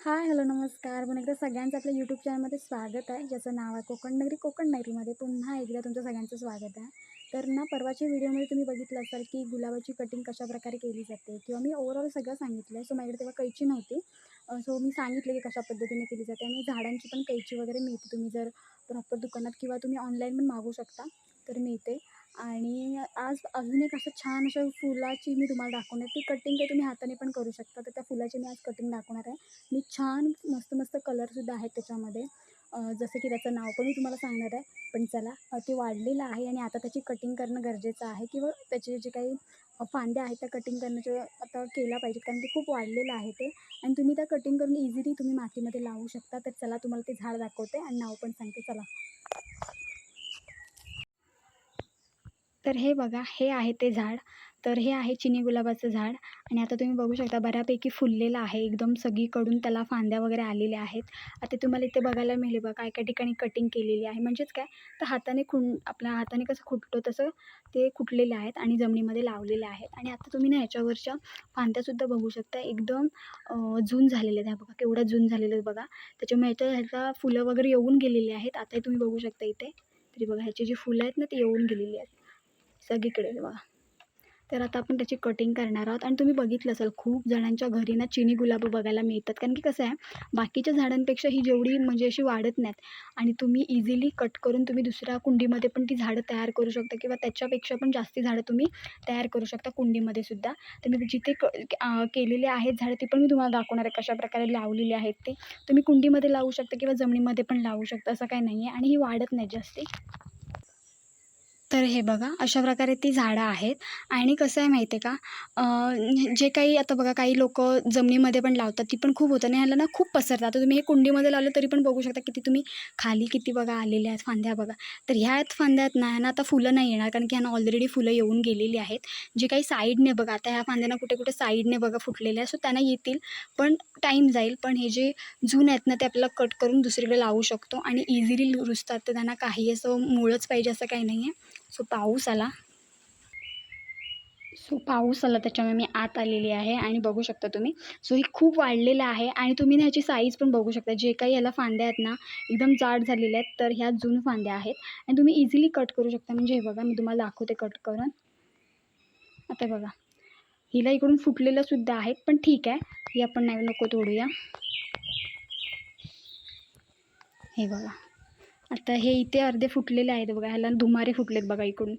Hi hello नमस्कार. पण एकदा सगळ्यांचं आपल्या यूट्यूब चॅनलमध्ये स्वागत आहे. ज्याचं नाव आहे कोकण नगरी कोकण नगरीमध्ये पुन्हा एकदा तुमचं सगळ्यांचं स्वागत आहे. तर ना परवाच्या व्हिडिओमध्ये तुम्ही बघितलं असाल की गुलाबाची कटिंग कशाप्रकारे केली जाते किंवा मी ओव्हरऑल सगळं सांगितलं आहे सो माझ्याकडे तेव्हा कैची नव्हती. सो मी सांगितलं की कशा पद्धतीने केली जाते आणि झाडांची पण कैची वगैरे मिळते तुम्ही जर प्रॉपर दुकानात किंवा तुम्ही ऑनलाईन पण मागू शकता. तर मिळते. आणि आज अजून एक असं छान अशा फुलाची मी तुम्हाला दाखवणार ती कटिंग काही तुम्ही हाताने पण करू शकता. तर त्या फुलाची मी आज कटिंग दाखवणार आहे. मी छान मस्त मस्त कलरसुद्धा आहेत त्याच्यामध्ये. जसं की त्याचं नाव पण मी तुम्हाला सांगणार आहे. पण चला ते वाढलेलं आहे आणि आता त्याची कटिंग करणं गरजेचं आहे. किंवा त्याचे जे काही फांद्या आहेत त्या कटिंग करण्याच्या आता केल्या पाहिजे कारण ते खूप वाढलेलं आहे ते. आणि तुम्ही त्या कटिंग करून इझिली तुम्ही मातीमध्ये लावू शकता. तर चला तुम्हाला ते झाड दाखवते आणि नाव पण सांगते. चला. तर हे बघा हे आहे ते झाड. तर हे आहे चिनी गुलाबाचं झाड. आणि आता तुम्ही बघू शकता बऱ्यापैकी फुललेलं आहे. एकदम सगळीकडून त्याला फांद्या वगैरे आलेल्या आहेत. आता तुम्हाला इथे बघायला मिळेल बघा एका ठिकाणी कटिंग केलेली आहे. म्हणजेच काय? तर हाताने खुण आपल्या हाताने कसं खुटतो तसं ते खुटलेले आहेत आणि जमिनीमध्ये लावलेले आहेत. आणि आता तुम्ही ना ह्याच्यावरच्या फांद्यासुद्धा बघू शकता. एकदम झून जून झालेले आहेत. बघा केवढं जून झालेलं आहे बघा. त्याच्यामुळे ह्याच्या ह्याचा फुलं वगैरे येऊन गेलेली आहेत. आता तुम्ही बघू शकता इथे. तरी बघा ह्याची जी फुलं आहेत ना ती येऊन गेलेली आहेत. सगळीकडे वा. तर आता आपण त्याची कटिंग करणार आहोत. आणि तुम्ही बघितलं असेल खूप जणांच्या घरी ना चिनी गुलाबं बघायला मिळतात. कारण की कसं आहे बाकीच्या झाडांपेक्षा ही जेवढी म्हणजे अशी वाढत नाहीत. आणि तुम्ही इझिली कट करून तुम्ही दुसऱ्या कुंडीमध्ये पण ती झाडं तयार करू शकता. किंवा त्याच्यापेक्षा पण जास्ती झाडं तुम्ही तयार करू शकता कुंडीमध्ये सुद्धा. तर मी जिथे क केलेले आहेत झाडं ती पण मी तुम्हाला दाखवणार आहे कशाप्रकारे लावलेली आहेत ते. तुम्ही कुंडीमध्ये लावू शकता किंवा जमिनीमध्ये पण लावू शकता असं काही नाही आहे आणि ही वाढत नाही जास्ती. तर हे बघा अशा प्रकारे ती झाडं आहेत. आणि कसं आहे माहिती आहे का जे काही आता बघा काही लोक जमिनीमध्ये पण लावतात ती पण खूप होतं आणि ह्याला ना खूप पसरतात. आता तुम्ही हे कुंडीमध्ये लावलं तरी पण बघू शकता किती तुम्ही खाली किती बघा आलेल्या आहेत फांद्या बघा. तर ह्या फांद्यात ना ह्यांना आता फुलं नाही येणार कारण की ह्यांना ऑलरेडी फुलं येऊन गेलेली आहेत. जे काही साईडने बघा आता ह्या फांद्यांना कुठे कुठे साईडने बघा फुटलेल्या सो त्यांना येतील पण टाईम जाईल. पण हे जे जून आहेत ना ते आपल्याला कट करून दुसरीकडे लावू शकतो. आणि इझिली रुजतात तर त्यांना काही असं मुळंच पाहिजे असं काही नाही आहे सो पाऊस आला. सो पाऊस आला त्याच्यामुळे मी आत आलेली आहे आणि बघू शकता तुम्ही. सो ही खूप वाढलेलं आहे आणि तुम्ही ना ह्याची साईज पण बघू शकता. जे काही ह्याला फांद्या आहेत ना एकदम जाड झालेल्या आहेत तर ह्या जुन फांद्या आहेत. आणि तुम्ही इझिली कट करू शकता. म्हणजे हे बघा मी तुम्हाला दाखवते कट करून. आता बघा. हिला इकडून फुटलेलं सुद्धा आहेत पण ठीक आहे. ही आपण नाही नको तोडूया. हे बघा. आता हे इथे अर्धे फुटलेले आहेत बघा ह्याला धुमारे फुटलेत बघा इकडून.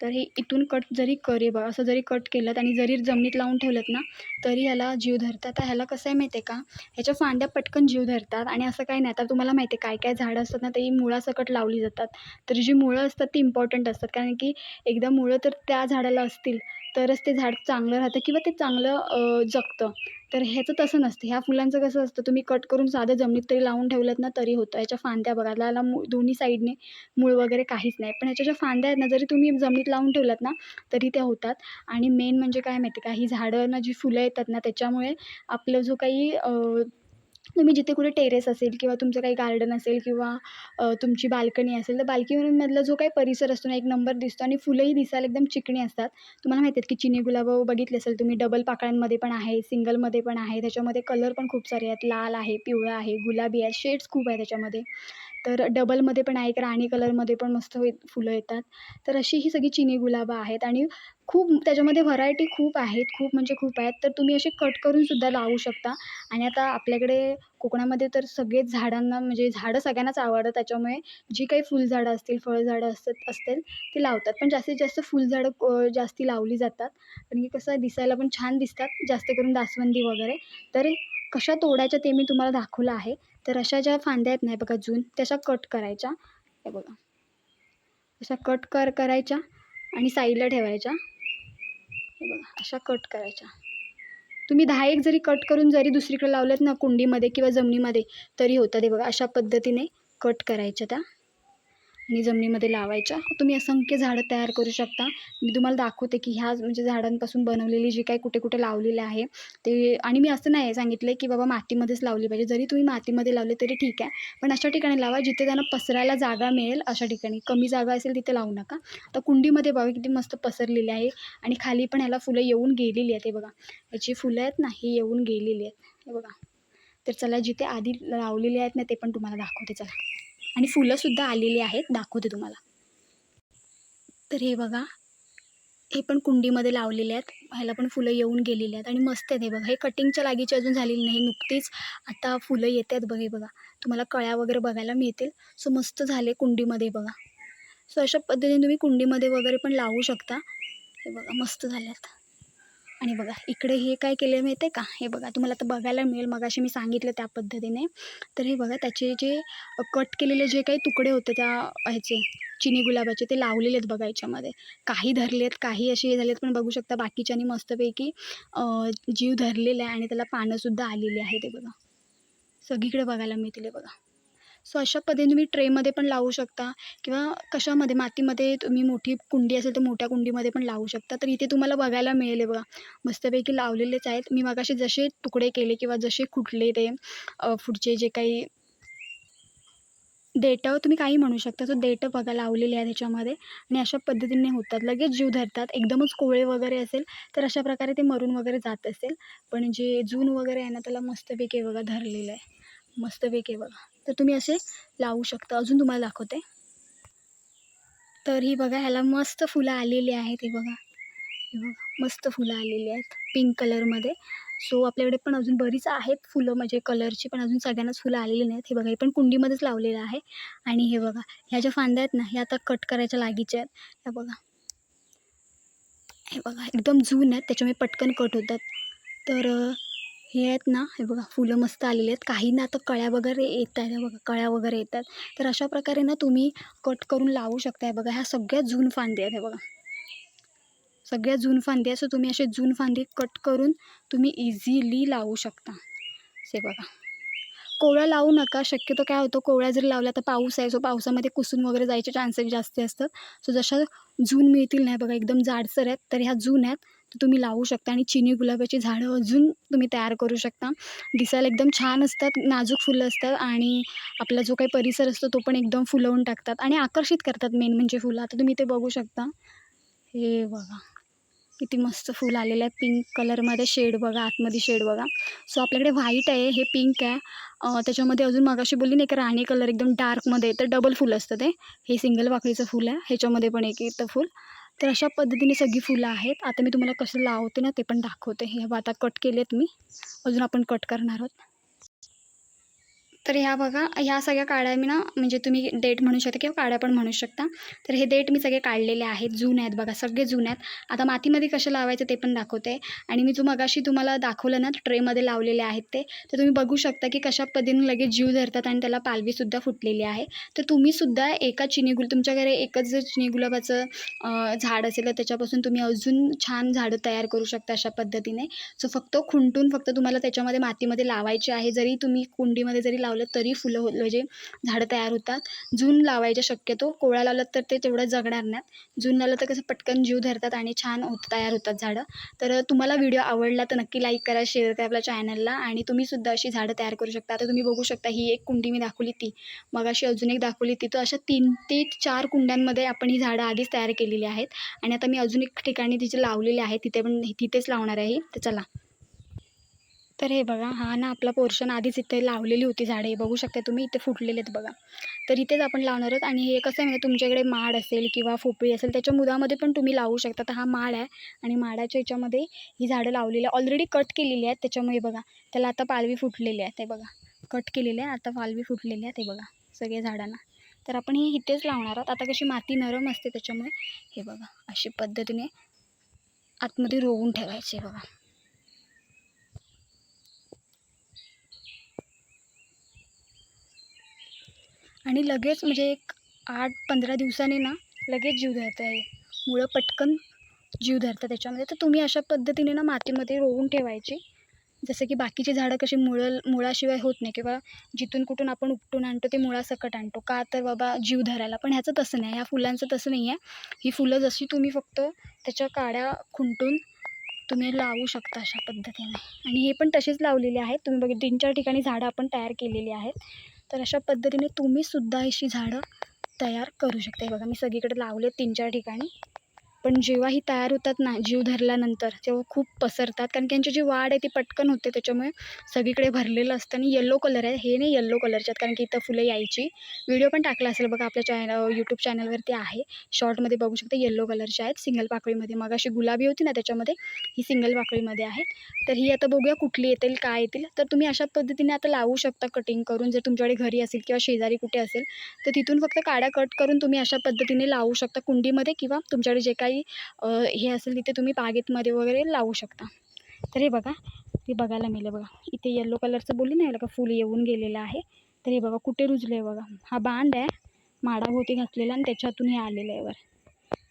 तर हे इथून कट जरी करे बघा असं जरी कट केलं आणि जरी जमिनीत लावून ठेवलं ना तरी ह्याला जीव धरतात. तर ह्याला कसं आहे माहिती आहे का? ह्याच्या फांद्या पटकन जीव धरतात आणि असं काही नाही. आता तुम्हाला माहिती आहे काय काय झाडं असतात ना ते मुळासकट लावली जातात. तर जी मुळं असतात ती इम्पॉर्टंट असतात. कारण की एकदा मुळं तर त्या झाडाला असतील. तरच ते झाड चांगलं राहतं किंवा ते चांगलं जगतं. तर ह्याचं तसं नसतं. ह्या फुलांचं कसं असतं तुम्ही कट करून साधं जमिनीत तरी लावून ठेवलं ना तरी होतं. ह्याच्या फांद्या बघा त्याला मू दोन्ही साईडने मूळ वगैरे काहीच नाही. पण ह्याच्या ज्या फांद्या आहेत ना जरी तुम्ही जमिनीत लावून ठेवलात ना तरी त्या होतात. आणि मेन म्हणजे काय माहिती का ही झाडं ना जी फुलं येतात ना त्याच्यामुळे आपलं जो काही तुम्ही जिथे कुठे टेरेस असेल किंवा तुमचं काही गार्डन असेल किंवा तुमची बाल्कनी असेल तर बाल्कनीमधला जो काही परिसर असतो ना एक नंबर दिसतो आणि फुलंही दिसायला एकदम चिकणी असतात. तुम्हाला माहिती आहेत की चिनी गुलाबं बघितले असेल तुम्ही डबल पाकळ्यांमध्ये पण आहे सिंगलमध्ये पण आहे त्याच्यामध्ये कलर पण खूप सारे आहेत लाल आहे पिवळा आहे गुलाबी आहे शेड्स खूप आहे त्याच्यामध्ये. तर डबलमध्ये पण आहे एक राणी कलरमध्ये पण मस्त होई फुलं येतात. तर अशी ही सगळी चिनी गुलाबं आहेत आणि खूप त्याच्यामध्ये व्हरायटी खूप आहेत खूप म्हणजे खूप आहेत. तर तुम्ही असे कट करूनसुद्धा लावू शकता. आणि आता आपल्याकडे कोकणामध्ये तर सगळेच झाडांना म्हणजे झाडं सगळ्यांनाच आवडतात. त्याच्यामुळे जी काही फुलझाडं असतील फळझाडं असत असतील ती लावतात. पण जास्तीत जास्त फुलझाडं जास्ती लावली जातात. कारण की कसं दिसायला पण छान दिसतात जास्त करून जास्वंदी वगैरे. तर कशा तोडायच्या ते मी तुम्हाला दाखवलं आहे. तर अशा ज्या फांद्या आहेत नाही बघा जून तशा कट करायच्या. हे बघा. अशा कट कर करायच्या आणि साईडला ठेवायच्या. हे बघा अशा कट करायच्या. तुम्ही दहा एक जरी कट करून जरी दुसरीकडे लावलेत ना कुंडीमध्ये किंवा जमिनीमध्ये तरी होतं ते बघा अशा पद्धतीने कट करायच्या त्या. आणि जमिनीमध्ये लावायच्या. तुम्ही असंख्य झाडं तयार करू शकता. मी तुम्हाला दाखवते की ह्या म्हणजे झाडांपासून बनवलेली जी काही कुठे कुठे लावलेलं आहे ते आणि मी असं नाही सांगितलं की बाबा मातीमध्येच लावली पाहिजे. जरी तुम्ही मातीमध्ये लावले तरी ठीक आहे. पण अशा ठिकाणी लावा जिथे त्यांना पसरायला जागा मिळेल अशा ठिकाणी. कमी जागा असेल तिथे लावू नका. तर कुंडीमध्ये बघा किती मस्त पसरलेली आहे आणि खाली पण ह्याला फुलं येऊन गेलेली आहेत. हे बघा. याची फुलं आहेत ना ही येऊन गेलेली आहेत. हे बघा. तर चला जिथे आधी लावलेले आहेत ना ते पण तुम्हाला दाखवते. चला. आणि फुलंसुद्धा आलेली आहेत दाखवते तुम्हाला. तर हे बघा हे पण कुंडीमध्ये लावलेले आहेत. ह्याला पण फुलं येऊन गेलेली आहेत आणि मस्त आहेत हे बघा. हे कटिंगच्या लागीची अजून झालेली नाही नुकतीच आता फुलं येत आहेत बघ हे बघा. तुम्हाला कळ्या वगैरे बघायला मिळतील. सो मस्त झाले कुंडीमध्ये बघा. सो अशा पद्धतीने तुम्ही कुंडीमध्ये वगैरे पण लावू शकता. हे बघा मस्त झाल्यात. आणि बघा इकडे हे काय केले माहिती आहे का? हे बघा तुम्हाला आता बघायला मिळेल. मगाशी मी सांगितलं त्या पद्धतीने. तर हे बघा त्याचे जे कट केलेले जे काही तुकडे होते त्या ह्याचे चिनी गुलाबाचे ते लावलेले आहेत बघा याच्यामध्ये. काही धरले आहेत काही असे हे झालेत पण बघू शकता बाकीच्यानी मस्तपैकी जीव धरलेला आहे आणि त्याला पानंसुद्धा आलेली आहे ते बघा. सगळीकडे बघायला मिळतील हे बघा. सो अशा पद्धतीने तुम्ही ट्रेमध्ये पण लावू शकता किंवा कशामध्ये? मातीमध्ये तुम्ही मोठी कुंडी असेल तर मोठ्या कुंडीमध्ये पण लावू शकता. तर इथे तुम्हाला बघायला मिळेल बघा. मस्तपैकी लावलेलेच आहेत. मी मगाशी जसे तुकडे केले किंवा जसे खुटले ते पुढचे जे काही देठं तुम्ही काही म्हणू शकता. सो देठं बघा लावलेले आहे त्याच्यामध्ये आणि अशा पद्धतीने होतात. लगेच जीव धरतात. एकदमच कोवळे वगैरे असेल तर अशा प्रकारे ते मरून वगैरे जात असेल. पण जे जून वगैरे आहे ना त्याला मस्तपैकी बघा धरलेलं आहे. मस्तपैकी आहे बघा. तर तुम्ही असे लावू शकता. अजून तुम्हाला दाखवते. तर ही बघा ह्याला मस्त फुलं आलेली आहेत हे बघा. हे बघा मस्त फुलं आलेली आहेत पिंक कलरमध्ये सो आपल्याकडे पण अजून बरीच आहेत फुलं म्हणजे कलरची पण अजून सगळ्यांनाच फुलं आलेली नाहीत. हे बघा हे पण कुंडीमध्येच लावलेलं आहे. आणि हे बघा ह्या ज्या फांद्या आहेत ना ह्या आता कट करायच्या लागीच्या आहेत. ह्या बघा. हे बघा एकदम जून आहेत. त्याच्यामुळे पटकन कट होतात. तर हे आहेत ना हे बघा फुलं मस्त आलेली आहेत. काहींना आता कळ्या वगैरे येत आहेत बघा कळ्या वगैरे येतात तर अशा प्रकारे ना तुम्ही कट करून लावू शकता हे बघा ह्या सगळ्या जून फांद्या आहेत हे बघा. सगळ्या जून फांदी आहे सो तुम्ही असे जून फांदी कट करून तुम्ही इझिली लावू शकता. हे बघा. कोवळ्या लावू नका. शक्यतो काय होतं कोवळ्या जर लावल्या तर पाऊस आहे. सो पावसामध्ये कुसून वगैरे जायचे चान्सेस जास्त असतात. सो जशा जून मिळतील नाही बघा एकदम जाडसर आहेत. तर ह्या जून आहेत. तर तुम्ही लावू शकता आणि चिनी गुलाबाची झाडं अजून तुम्ही तयार करू शकता. दिसायला एकदम छान असतात नाजूक फुलं असतात आणि आपला जो काही परिसर असतो तो पण एकदम फुलवून टाकतात आणि आकर्षित करतात मेन म्हणजे फुलं. आता तुम्ही ते बघू शकता. हे बघा. किती मस्त फुल आलेलं आहे पिंक कलरमध्ये शेड बघा आतमध्ये शेड बघा. सो आपल्याकडे व्हाईट आहे हे पिंक आहे. त्याच्यामध्ये अजून मगाशी बोलली नाही का राणी कलर एकदम डार्कमध्ये तर डबल फुल असतं ते. हे सिंगल वाकडीचं फुल आहे ह्याच्यामध्ये पण एक येतं फुल. तर अशा पद्धतीने सगळी फुलं आहेत. आता मी तुम्हाला कसं लावते ना ते पण दाखवते. हे आता कट केलेत मी. अजून आपण कट करणार आहोत. तर ह्या बघा ह्या सगळ्या काड्या मी ना म्हणजे तुम्ही डेट म्हणू शकता किंवा काड्या पण म्हणू शकता. तर हे डेट मी सगळे काढलेले आहेत जून आहेत बघा सगळे जून आहेत. आता मातीमध्ये कसे लावायचं ते पण दाखवते. आणि मी जो मगाशी तुम्हाला दाखवलं ना ट्रेमध्ये लावलेले आहेत ते तर तुम्ही बघू शकता की कशा पद्धतीने लगेच जीव धरतात आणि त्याला पालवीसुद्धा फुटलेली आहे. तर तुम्हीसुद्धा एका चिनी गुल तुमच्या घरी एकच जर चिनी गुलाबाचं झाड असेल तर त्याच्यापासून तुम्ही अजून छान झाडं तयार करू शकता अशा पद्धतीने. सो फक्त खुंटून फक्त तुम्हाला त्याच्यामध्ये मातीमध्ये लावायचे आहे. जरी तुम्ही कुंडीमध्ये जरी लावलं तरी फुलं हो म्हणजे झाडं तयार होतात. जून लावायच्या शक्यतो कोवळ्या लावलं तर ते तेवढं जगणार नाहीत. जून लावलं तर कसं पटकन जीव धरतात आणि छान होत तयार होतात झाडं. तर तुम्हाला व्हिडिओ आवडला तर नक्की लाईक करा शेअर करा आपल्या चॅनलला आणि तुम्हीसुद्धा अशी झाडं तयार करू शकता. आता तुम्ही बघू शकता ही एक कुंडी मी दाखवली ती. मग अशी अजून एक दाखवली ती. तर अशा तीन ते चार कुंड्यांमध्ये आपण ही झाडं आधीच तयार केलेली आहेत. आणि आता मी अजून एक ठिकाणी तिचे लावलेले आहे. तिथे पण तिथेच लावणार आहे. तर चला. तर हे बघा हा ना आपला पोर्शन आधीच इथे लावलेली होती झाडे. हे बघू शकता तुम्ही इथे फुटलेले आहेत बघा. तर इथेच आपण लावणार आहोत आणि हे कसं आहे म्हणजे तुमच्याकडे माड असेल किंवा फोपळी असेल त्याच्या मुदामध्ये पण तुम्ही लावू शकता. तर हा माड आहे आणि माडाच्या याच्यामध्ये ही झाडं लावलेली आहे. ऑलरेडी कट केलेली आहेत त्याच्यामुळे बघा त्याला आता पालवी फुटलेली आहे ते बघा. कट केलेली आहे आता पालवी फुटलेली आहे ते बघा सगळ्या झाडांना. तर आपण हे इथेच लावणार आहोत. आता कशी माती नरम असते त्याच्यामुळे हे बघा अशी पद्धतीने आतमध्ये रोवून ठेवायचे बघा. आणि लगेच म्हणजे एक आठ पंधरा दिवसांनी ना लगेच जीव धरतं आहे. मुळं पटकन जीव धरतात त्याच्यामध्ये. तर तुम्ही अशा पद्धतीने ना मातीमध्ये रोवून ठेवायची. जसं की बाकीची झाडं कशी मुळं मुळाशिवाय होत नाही किंवा जिथून कुठून आपण उपटून आणतो ते मुळासकट आणतो. का तर बाबा जीव धरायला. पण ह्याचं तसं नाही. ह्या फुलांचं तसं नाही आहे. ही फुलं जशी तुम्ही फक्त त्याच्या काड्या खुंटून तुम्ही लावू शकता अशा पद्धतीने. आणि हे पण तशीच लावलेले आहेत. तुम्ही बघा तीन चार ठिकाणी झाडं आपण तयार केलेली आहेत. तर अशा पद्धतीने तुम्हीसुद्धा अशी झाडं तयार करू शकता. हे बघा मी सगळीकडे लावले तीन चार ठिकाणी. पण जेव्हा ही तयार होतात ना जीव धरल्यानंतर तेव्हा खूप पसरतात. कारण की यांची जी वाढ आहे ती पटकन होते त्याच्यामुळे सगळीकडे भरलेलं असतं. आणि येल्लो कलर आहे. हे नाही येल्लो कलरच्या आहेत कारण की इथं फुलं यायची. व्हिडिओ पण टाकला असेल बघा आपल्या चॅनल यूट्यूब चॅनलवरती आहे. शॉर्टमध्ये बघू शकता येल्लो कलरच्या आहेत सिंगल पाकळीमध्ये. मग अशी गुलाबी होती ना त्याच्यामध्ये ही सिंगल पाकळीमध्ये आहे तर ही आता बघूया कुठली येतील काय येतील. तर तुम्ही अशा पद्धतीने आता लावू शकता कटिंग करून. जर तुमच्याकडे घरी असेल किंवा शेजारी कुठे असेल तर तिथून फक्त काड्या कट करून तुम्ही अशा पद्धतीने लावू शकता कुंडीमध्ये किंवा तुमच्याकडे जे काही काही हे असेल तिथे तुम्ही बागेतमध्ये वगैरे लावू शकता. तर हे बघा ते बघायला मिळेल बघा. इथे येल्लो कलरचं बोलली नाही का फुल येऊन गेलेलं आहे. तर हे बघा कुठे रुजले बघा. हा बांड आहे माडाभोवती घातलेला आणि त्याच्यातून हे आलेलं आहे वर.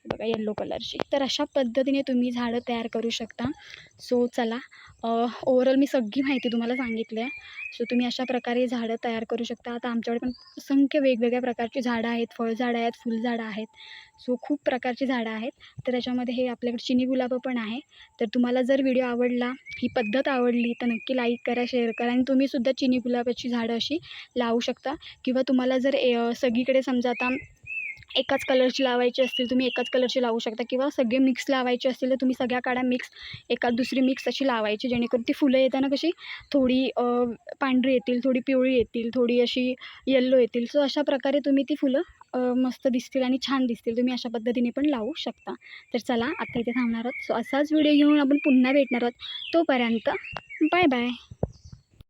बघा येल्लो कलरची तर अशा पद्धतीने तुम्ही झाडं तयार करू शकता. सो चला ओवरऑल मी सगळी माहिती तुम्हाला सांगितली आहे. सो तुम्ही अशा प्रकारे झाडं तयार करू शकता. आता आमच्याकडे पण असंख्य वेगवेगळ्या प्रकारची झाडं आहेत. फळझाडं आहेत फुलझाडं आहेत. सो खूप प्रकारची झाडं आहेत. तर त्याच्यामध्ये हे आपल्याकडे चिनी गुलाबं पण आहे. तर तुम्हाला जर व्हिडिओ आवडला ही पद्धत आवडली तर नक्की लाईक करा शेअर करा. आणि तुम्हीसुद्धा चिनी गुलाबाची झाडं अशी लावू शकता. किंवा तुम्हाला जर ए सगळीकडे समजा आता एकाच कलरची लावायची असतील तुम्ही एकाच कलरची लावू शकता. किंवा सगळे मिक्स लावायचे असतील तर तुम्ही सगळ्या काड्या मिक्स एका दुसरी मिक्स अशी लावायची जेणेकरून ती फुलं येताना कशी थोडी पांढरी येतील थोडी पिवळी येतील थोडी अशी येल्लो येतील. सो अशा प्रकारे तुम्ही ती फुलं मस्त दिसतील आणि छान दिसतील. तुम्ही अशा पद्धतीने पण लावू शकता. तर चला आता इथे थांबणार आहोत. सो असाच व्हिडिओ घेऊन आपण पुन्हा भेटणार आहोत. तोपर्यंत बाय बाय